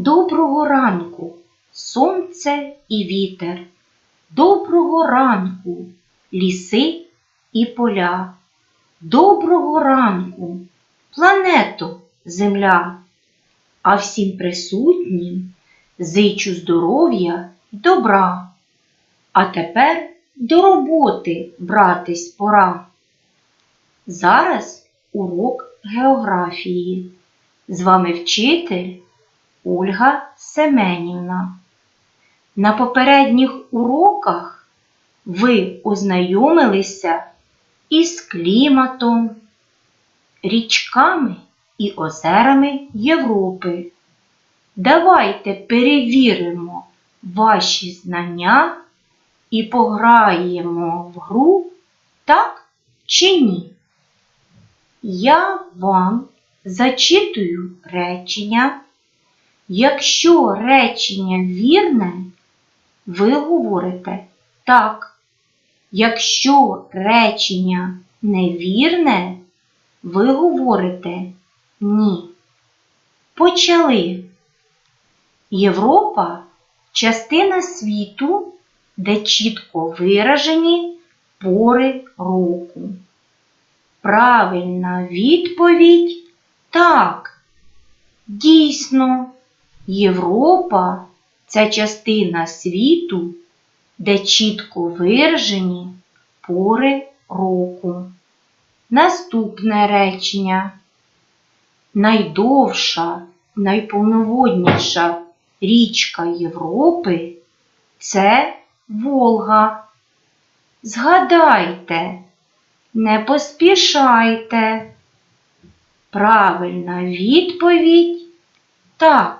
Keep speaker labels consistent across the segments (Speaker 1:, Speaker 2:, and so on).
Speaker 1: Доброго ранку, сонце і вітер. Доброго ранку, ліси і поля. Доброго ранку, планету Земля. А всім присутнім зичу здоров'я й добра. А тепер до роботи братись пора. Зараз урок географії. З вами вчитель Ольга Семенівна. На попередніх уроках ви ознайомилися із кліматом, річками і озерами Європи. Давайте перевіримо ваші знання і пограємо в гру так чи ні. Я вам зачитую речення. Якщо речення вірне, ви говорите так. Якщо речення невірне, ви говорите ні. Почали. Європа частина світу, де чітко виражені пори року. Правильна відповідь так. Дійсно, Європа це частина світу, де чітко виражені пори року. Наступне речення. Найдовша, найповноводніша річка Європи це Волга. Згадайте, не поспішайте. Правильна відповідь так.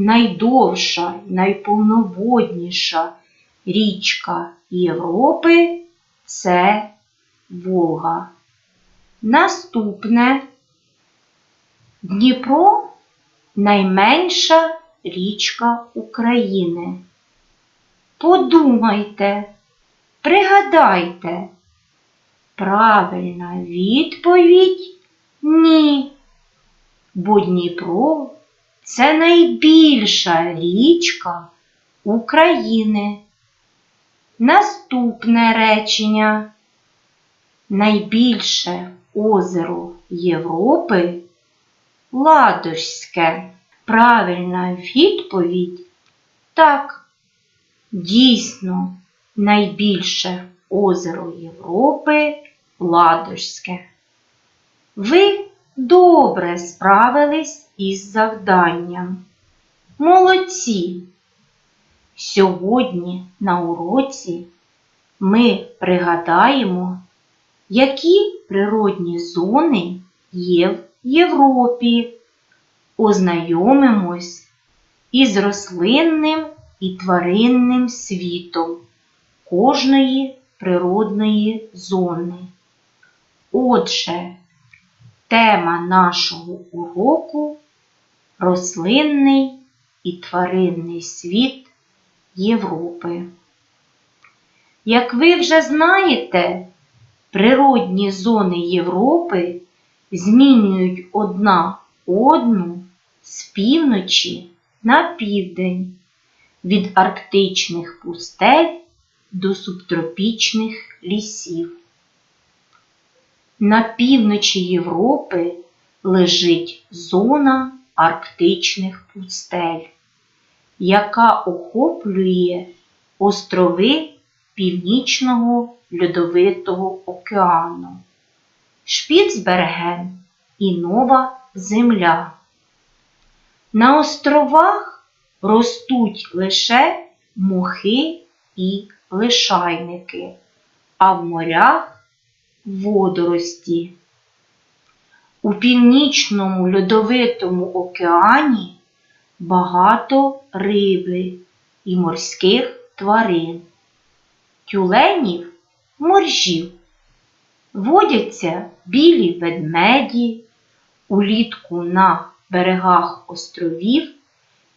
Speaker 1: Найдовша, найповноводніша річка Європи це Волга. Наступне Дніпро найменша річка України. Подумайте, пригадайте. Правильна відповідь ні. Бо Дніпро це найбільша річка України. Наступне речення. Найбільше озеро Європи Ладожське. Правильна відповідь так. Дійсно, найбільше озеро Європи Ладожське. Ви добре справились із завданням. Молодці! Сьогодні на уроці ми пригадаємо, які природні зони є в Європі. Ознайомимось із рослинним і тваринним світом кожної природної зони. Отже, тема нашого уроку рослинний і тваринний світ Європи. Як ви вже знаєте, природні зони Європи змінюють одна одну з півночі на південь від арктичних пустель до субтропічних лісів. На півночі Європи лежить зона арктичних пустель, яка охоплює острови Північного Льодовитого океану, Шпіцберген і Нова Земля. На островах ростуть лише мохи і лишайники, а в морях водорості. У північному льодовитому океані багато риби і морських тварин, тюленів, моржів. Водяться білі ведмеді, улітку на берегах островів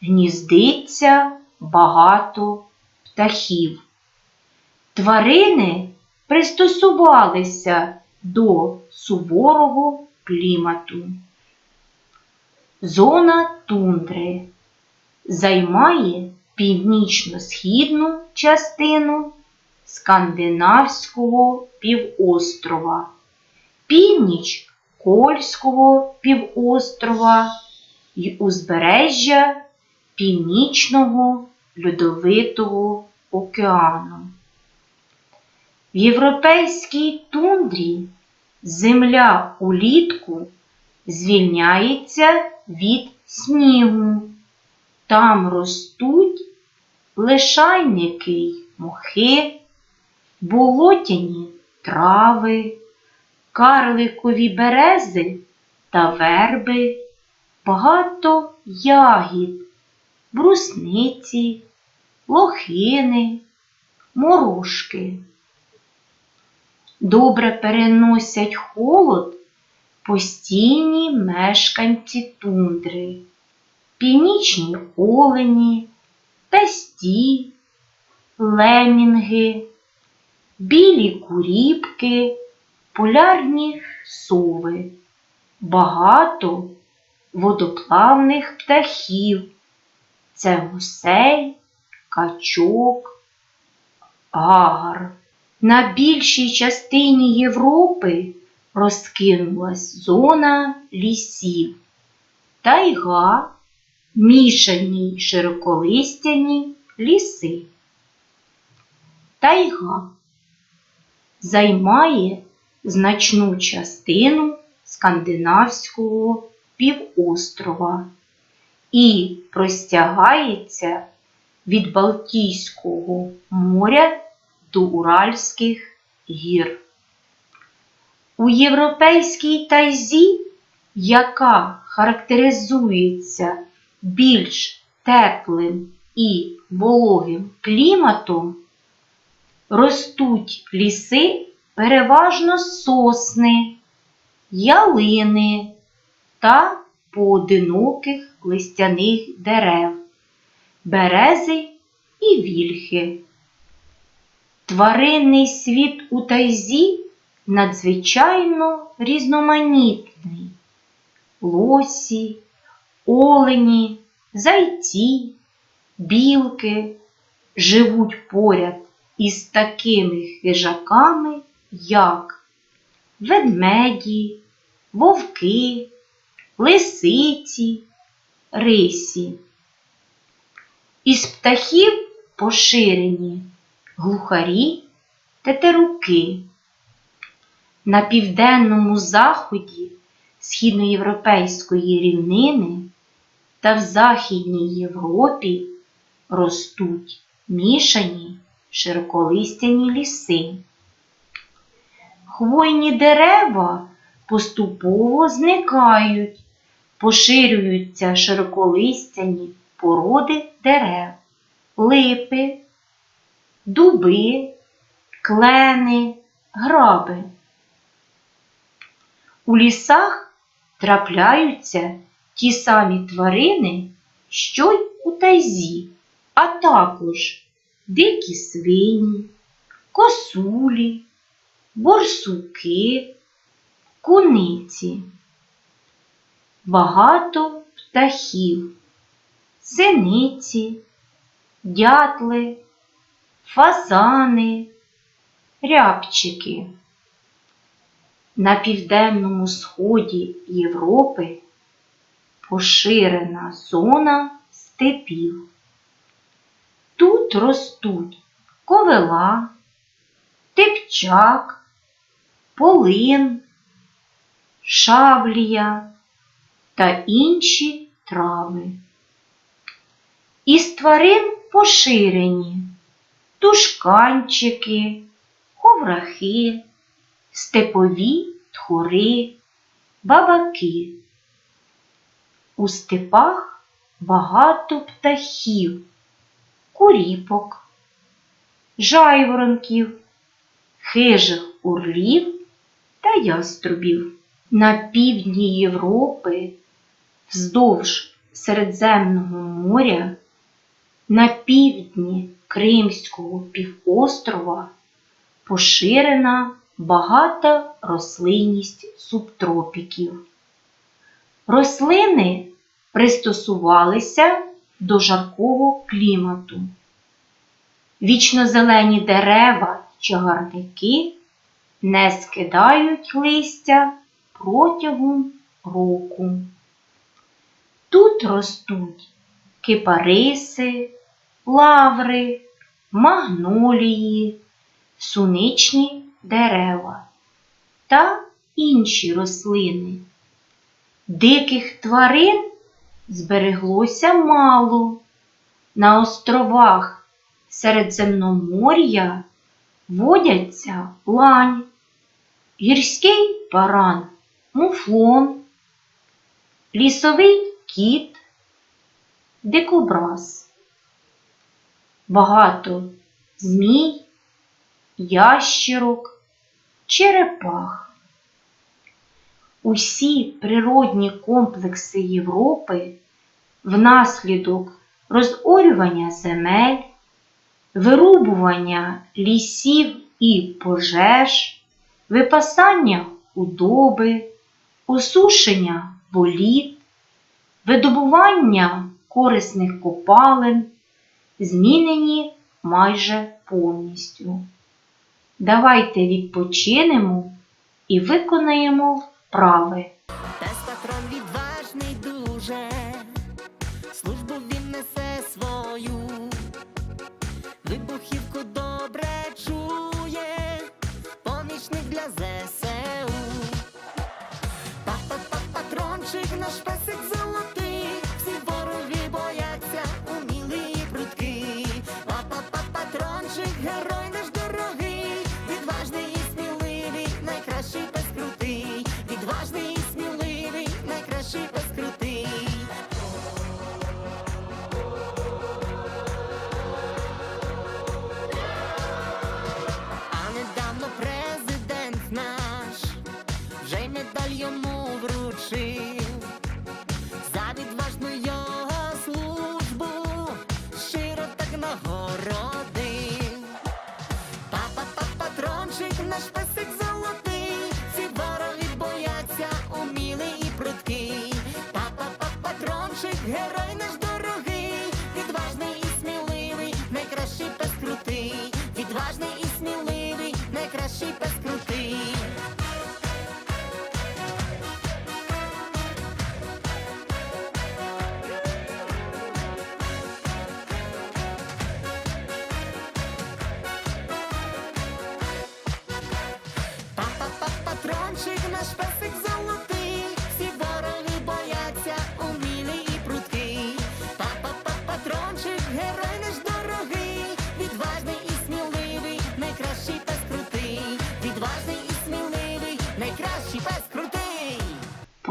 Speaker 1: гніздиться багато птахів. Тварини пристосувалися до суворого клімату. Зона тундри займає північно-східну частину Скандинавського півострова, північ Кольського півострова і узбережжя Північного Льодовитого океану. В європейській тундрі земля улітку звільняється від снігу. Там ростуть лишайники й мохи, болотяні трави, карликові берези та верби, багато ягід, брусниці, лохини, морошки. Добре переносять холод постійні мешканці тундри, північні олені, песті, лемінги, білі куріпки, полярні сови, багато водоплавних птахів. Це гусей, качок, гагар. На більшій частині Європи розкинулась зона лісів, тайга, мішані широколистяні ліси. Тайга займає значну частину скандинавського півострова і простягається від Балтійського моря до Уральських гір. У європейській тайзі, яка характеризується більш теплим і вологим кліматом, ростуть ліси переважно сосни, ялини та поодиноких листяних дерев, берези і вільхи. Тваринний світ у тайзі надзвичайно різноманітний. Лосі, олені, зайці, білки живуть поряд із такими хижаками, як ведмеді, вовки, лисиці, рисі. Із птахів поширені глухарі, тетеруки. На південному заході східноєвропейської рівнини та в Західній Європі ростуть мішані широколистяні ліси. Хвойні дерева поступово зникають, поширюються широколистяні породи дерев, липи, дуби, клени, граби. У лісах трапляються ті самі тварини, що й у тайзі, а також дикі свині, косулі, борсуки, куниці. Багато птахів, синиці, дятли, фазани, рябчики. На південному сході Європи поширена зона степів. Тут ростуть ковила, типчак, полин, шавлія та інші трави. Із тварин поширені тушканчики, ховрахи, степові тхори, бабаки. У степах багато птахів, куріпок, жайворонків, хижих орлів та яструбів. На півдні Європи вздовж Середземного моря, на півдні Кримського півострова поширена багата рослинність субтропіків. Рослини пристосувалися до жаркого клімату. Вічнозелені дерева чагарники не скидають листя протягом року. Тут ростуть кипариси, лаври, магнолії, суничні дерева та інші рослини. Диких тварин збереглося мало. На островах Середземномор'я водяться лань, гірський баран, муфлон, лісовий кіт, дикобраз. Багато змій, ящерок, черепах. Усі природні комплекси Європи внаслідок розорювання земель, вирубування лісів і пожеж, випасання худоби, осушення боліт, видобування корисних копалин змінені майже повністю. Давайте відпочинемо і виконаємо вправи.
Speaker 2: Пес патрон відважний дуже, службу він несе свою, вибухівку добре чує, помічник для ЗСУ. Па-па-па-патрончик, наш песик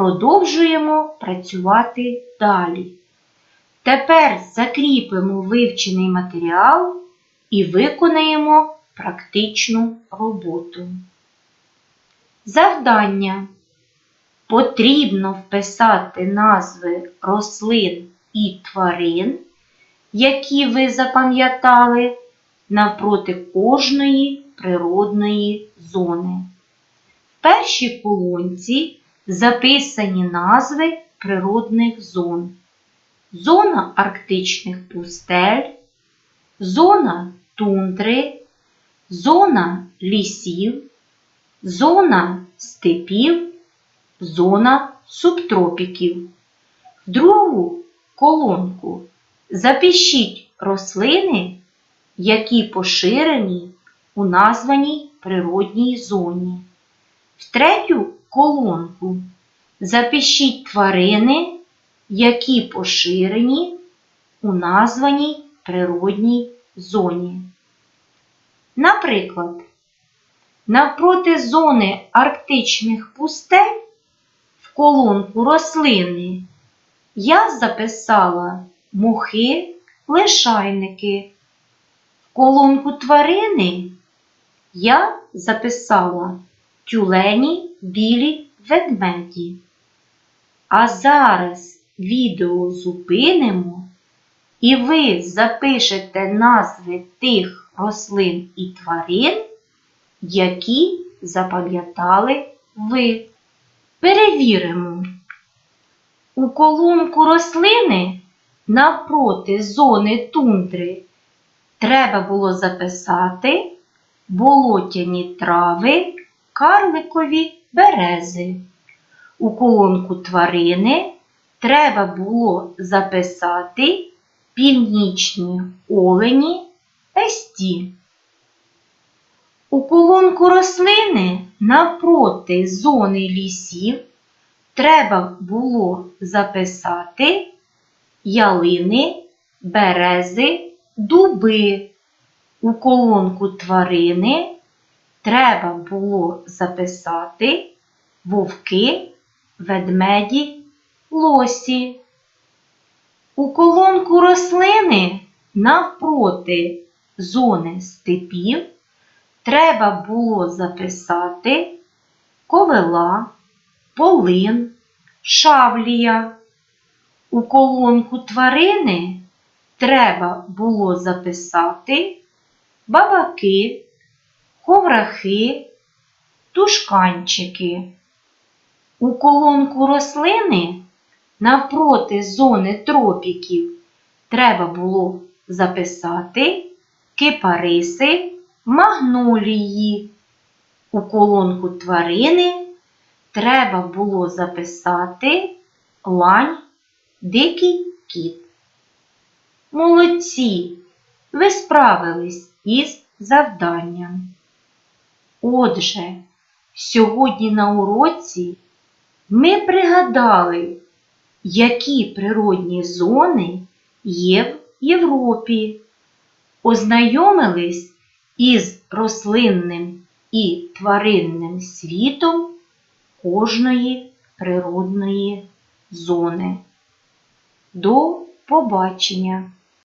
Speaker 1: Продовжуємо працювати далі. Тепер закріпимо вивчений матеріал і виконаємо практичну роботу. Завдання. Потрібно вписати назви рослин і тварин, які ви запам'ятали навпроти кожної природної зони. В першій колонці записані назви природних зон. Зона арктичних пустель, зона тундри, зона лісів, зона степів, зона субтропіків. В другу колонку запишіть рослини, які поширені у названій природній зоні. В третю колонку запишіть тварини, які поширені у названій природній зоні. Наприклад, навпроти зони арктичних пустель в колонку рослини я записала мухи, лишайники. В колонку тварини я записала тюлені білі ведмеді. А зараз відео зупинимо, і ви запишете назви тих рослин і тварин, які запам'ятали ви. Перевіримо. У колонку рослини навпроти зони тундри треба було записати болотяні трави, карликові берези. У колонку тварини треба було записати північні олені песті. У колонку рослини навпроти зони лісів треба було записати ялини, берези, дуби. У колонку тварини треба було записати вовки, ведмеді, лосі. У колонку рослини навпроти зони степів треба було записати ковила, полин, шавлія. У колонку тварини треба було записати бабаки, ховрахи, тушканчики. У колонку рослини навпроти зони тропіків треба було записати кипариси, магнолії. У колонку тварини треба було записати лань, дикий кіт. Молодці! Ви справились із завданням. Отже, сьогодні на уроці ми пригадали, які природні зони є в Європі, ознайомились із рослинним і тваринним світом кожної природної зони. До побачення!